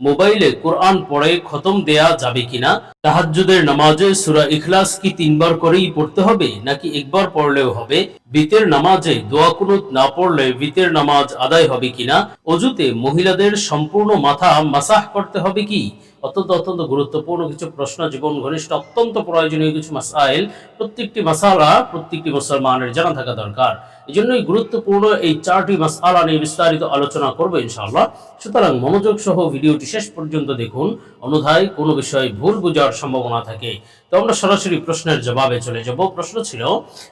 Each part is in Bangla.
মোবাইলে কোরআন পড়ে খতম দেয়া যাবে কিনা? তাহাজ্জুদের নামাজে সূরা ইখলাস কি তিনবার করেই পড়তে হবে, নাকি একবার পড়লেও হবে? বিতের নামাজে দোয়া কুনুত না পড়লে বিতের নামাজ আদায় হবে কিনা? অজুতে মহিলাদের সম্পূর্ণ মাথা মাসাহ করতে হবে কি? অত্যন্ত অত্যন্ত গুরুত্বপূর্ণ কিছু প্রশ্ন জীবন ঘনিষ্ঠ, অত্যন্ত প্রয়োজনীয় কিছু মাসাইল প্রত্যেকটি মাসালা প্রত্যেকটি মুসলমানের জানা থাকা দরকার। এই জন্যই গুরুত্বপূর্ণ এই চারটি মাসালা নিয়ে বিস্তারিত আলোচনা করব ইনশাআল্লাহ। সুতরাং মনোযোগ সহ ভিডিওটি শেষ পর্যন্ত দেখুন। অন্যথায় কোনো বিষয়ে ভুল বোঝার সম্ভাবনা থাকে। তো আমরা সরাসরি প্রশ্নের জবাবে চলে যাব। প্রশ্ন ছিল,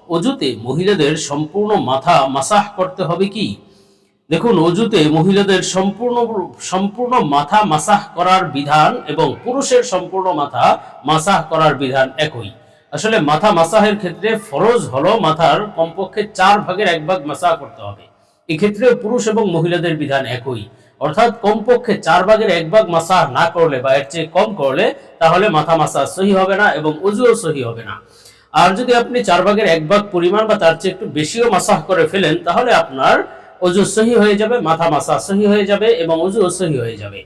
অজুতে মহিলাদের সম্পূর্ণ মাথা মাসাহ করতে হবে কি? দেখুন, অজুতে মহিলাদের সম্পূর্ণ সম্পূর্ণ মাথা মাসাহ করার বিধান এবং পুরুষের সম্পূর্ণ মাথা মাসাহ করার বিধান একই। আসলে মাথা মাসাহের ক্ষেত্রে ফরজ হলো মাথার কমপক্ষে চার ভাগের এক ভাগ মাসাহ করতে হবে। এক্ষেত্রে পুরুষ এবং মহিলাদের বিধান একই। অর্থাৎ কমপক্ষে চার ভাগের এক ভাগ মাসাহ না করলে বা এর চেয়ে কম করলে তাহলে মাথা মাসা সহি হবে না এবং উজুও সহি হবে না। আর যদি আপনি চার ভাগের এক ভাগ পরিমাণ বা তার চেয়ে একটু বেশিও মাসাহ করে ফেলেন, তাহলে আপনার অজু সহি হয়ে যাবে, মাথা মাসা সহি হয়ে যাবে এবং অজু সহি হয়ে যাবে।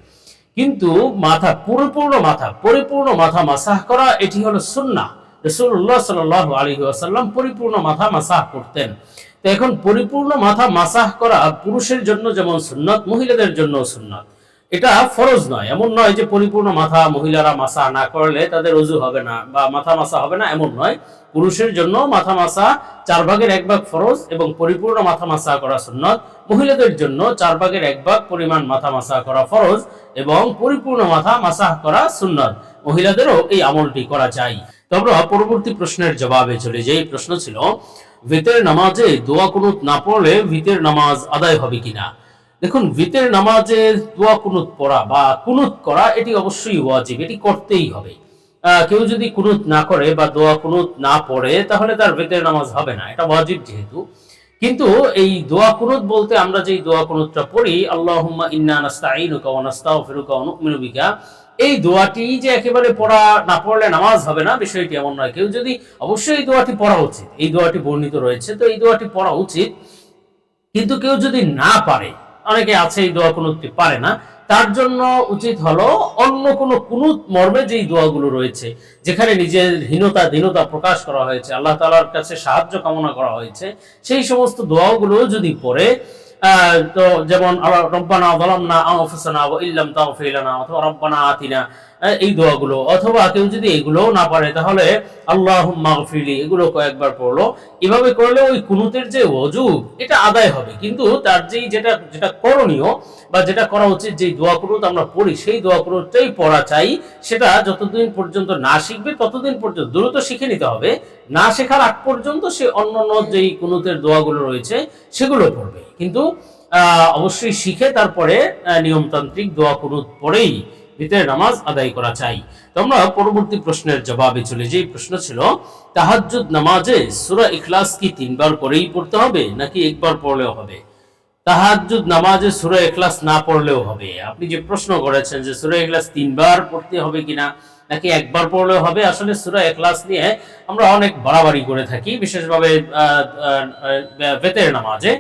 কিন্তু মাথা, পরিপূর্ণ মাথা পরিপূর্ণ মাথা মাসাহ করা, এটি হলো সুন্না রসুল্লাহ সাল আলী আসাল্লাম পরিপূর্ণ মাথা মাসাহ করতেন। তো এখন পরিপূর্ণ মাথা মাসাহ করা পুরুষের জন্য যেমন সুন্নত, মহিলাদের জন্য সুন্নত। এটা ফরজ নয়, এমন নয় যে পরিপূর্ণ মাথা মহিলারা মাসা না করলে তাদের অজু হবে না বা মাথা মাসা হবে না, এমন নয়। পুরুষের জন্য মাথা মাসা চার ভাগের এক ভাগ ফরজ এবং পরিপূর্ণ মাথা মাসা করা সুন্নত। মহিলাদের জন্য চার ভাগের এক ভাগ পরিমাণ মাথা মাসা করা ফরজ এবং পরিপূর্ণ মাথা মাসা করা সুন্নত। মহিলাদেরও এই আমলটি করা যায়। তো আমরা পরবর্তী প্রশ্নের জবাবে চলে যাই। প্রশ্ন ছিল ভিতের নামাজে দোয়া কুনুত না পড়লে ভিতের নামাজ আদায় হবে কিনা? দেখুন, ভিতের নামাজে দোয়া কুনুত পড়া বা কুনুত করা, এটি অবশ্যই ওয়াজিব, এটি করতেই হবে। কেউ যদি কুনুত না করে বা দোয়া কুনুত না পড়ে, তাহলে তার ভিতের নামাজ হবে না, এটা ওয়াজিব যেহেতু। কিন্তু এই দোয়া কুনুত বলতে আমরা যেই দোয়া কুনুতটা পড়ি, আল্লাহুম্মা ইন্না নাস্তাঈনুকা ওয়া নাস্তাগফিরুকা ওয়া নু'মিনু বিকা এই দোয়াটি যে একেবারে পড়া না পড়লে নামাজ হবে না, বিষয়টি এমন নয়। কেউ যদি অবশ্যই এই দোয়াটি পড়া উচিত, এই দোয়াটি বর্ণিত রয়েছে, তো এই দোয়াটি পড়া উচিত। কিন্তু কেউ যদি না পারে, অনেকে আছে এই দোয়া কুনুতটি পারে না, তার জন্য উচিত হলো অন্য কোনো কুনুত মর্মে যেই দোয়াগুলো রয়েছে, যেখানে নিজের হীনতা, দীনতা প্রকাশ করা হয়েছে, আল্লাহ তালার কাছে সাহায্য কামনা করা হয়েছে, সেই সমস্ত দোয়াগুলো যদি পড়ে তো যেমন রব্বানা যালামনা আনফুসানা ওয়া ইল্লাম তাগফির লানা অথবা রব্বানা আতিনা। এই দোয়াগুলো। অথবা কেউ যদি এগুলোও না পারে, তাহলে আল্লাহ গফিরলি, এগুলো কয়েকবার পড়ল। এভাবে করলে ওই কুনুতের যে অজুব এটা আদায় হবে। কিন্তু তার যেই যেটা যেটা করণীয় বা যেটা করা উচিত যে দোয়া কুনুত আমরা পড়ি, সেই দোয়া কুনুতটাই পড়া চাই। সেটা যতদিন পর্যন্ত না শিখবে, ততদিন পর্যন্ত দ্রুত শিখে নিতে হবে। না শেখার আগ পর্যন্ত সে অন্য অন্য যেই কুনুতের দোয়াগুলো রয়েছে, সেগুলো পড়বে। কিন্তু অবশ্যই শিখে তারপরে নিয়মতান্ত্রিক দোয়া কুনুত পড়েই ভিতরে নামাজ আদায় করা চাই। তো আমরা পরবর্তী প্রশ্নের জবাবে চলে যাই প্রশ্ন ছিল, তাহাজ্জুদ নামাজে সূরা ইখলাস কি তিনবার করেই পড়তে হবে নাকি একবার পড়লেও হবে? তাহাজ্জুদ নামাজে সূরা ইখলাস না পড়লেও হবে। আপনি যে প্রশ্ন করেছেন যে সূরা ইখলাস তিনবার পড়তে হবে কিনা, নাকি একবার পড়লেও হবে, আসলে সূরা ইখলাস নিয়ে আমরা অনেক বাড়াবাড়ি করে থাকি, বিশেষভাবে বেতের নামাজে।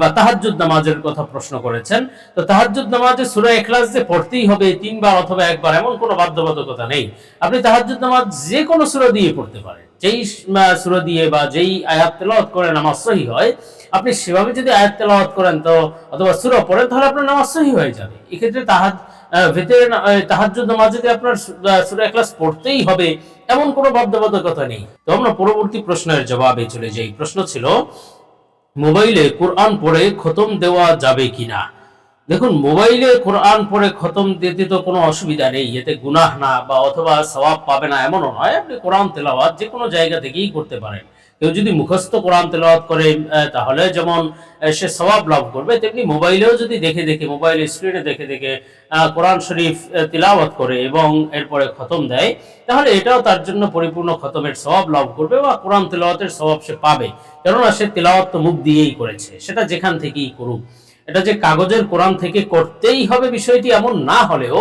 বা তাহাজ্জুদ নামাজের কথা প্রশ্ন করেছেন। তো তাহাজ্জুদ নামাজে সূরা ইখলাস যে পড়তেই হবে তিনবার অথবা একবার, এমন কোনো বাধ্যবাধকতা নেই। আপনি তাহাজ্জুদ নামাজ যে কোনো সূরা দিয়ে পড়তে পারেন। যেই সূরা দিয়ে বা যেই আয়াত তেলাওয়াত করে নামাজ সহি হয়, আপনি সেভাবে যদি আয়াত তেলাওয়াত করেন তো, অথবা সূরা পড়েন, তাহলে আপনার নামাজ সহি হয়ে যাবে। এক্ষেত্রে তাহাজ ভেতরে তাহাজ্জুদ নামাজ যদি আপনার সূরা ইখলাস পড়তেই হবে, এমন কোনো বাধ্যবাধকতা নেই। তো আমরা পরবর্তী প্রশ্নের জবাবে চলে যাই। প্রশ্ন ছিল মোবাইলে কোরআন পড়ে খতম দেওয়া যাবে কিনা? দেখুন, মোবাইলে কোরআন পড়ে খতম দিতে তো কোনো অসুবিধা নেই, এতে গুনাহ না বা অথবা সবাব পাবে না, এমনও নয়। আপনি কোরআন তেলাওয়াত যে কোনো জায়গা থেকেই করতে পারেন। কেউ যদি মুখস্থ কোরআন তেলাওয়াত করে তাহলে যেমন সে সওয়াব লাভ করবে, তেমনি মোবাইলেও যদি দেখে দেখে, মোবাইল স্ক্রিনে দেখে দেখে কোরআন শরীফ তিলাওয়াত করে এবং এরপরে খতম দেয়, তাহলে এটাও তার জন্য পরিপূর্ণ খতমের সওয়াব লাভ করবে বা কোরআন তেলাওয়াতের সওয়াব সে পাবে। কেননা সে তেলাওয়াত তো মুখ দিয়েই করেছে, সেটা যেখান থেকেই করুক। এটা যে কাগজের কোরআন থেকে করতেই হবে বিষয়টি এমন না হলেও,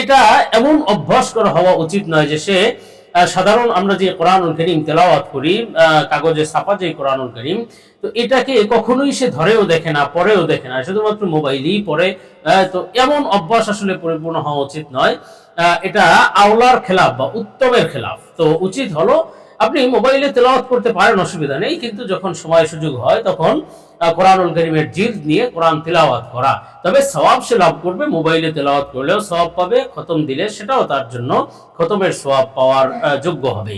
এটা এমন অভ্যাস করা হওয়া উচিত নয় যে সে সাধারণ আমরা যে কোরআনুল করিম তেলাওয়াত করি কাগজে ছাপা যে কোরআনুল করিম তো এটাকে কখনোই সে ধরেও দেখে না পরেও দেখে না। শুধুমাত্র মোবাইলেই আহ, তো এমন অভ্যাস আসলে পরিপূর্ণ হওয়া উচিত নয়। এটা আওলার খেলাফ বা উত্তমের খেলাফ। তো উচিত হলো আপনি মোবাইলে তেলাওয়াত করতে পারেন অসুবিধা নেই কিন্তু যখন সময় সুযোগ হয় তখন কোরআনুল করিমের জিল নিয়ে কোরআন তেলাওয়াত করা। তবে সওয়াব সে লাভ করবে, মোবাইলে তেলাওয়াত করলেও সওয়াব পাবে, খতম দিলে সেটাও তার জন্য খতমের সবাব পাওয়ার যোগ্য হবে।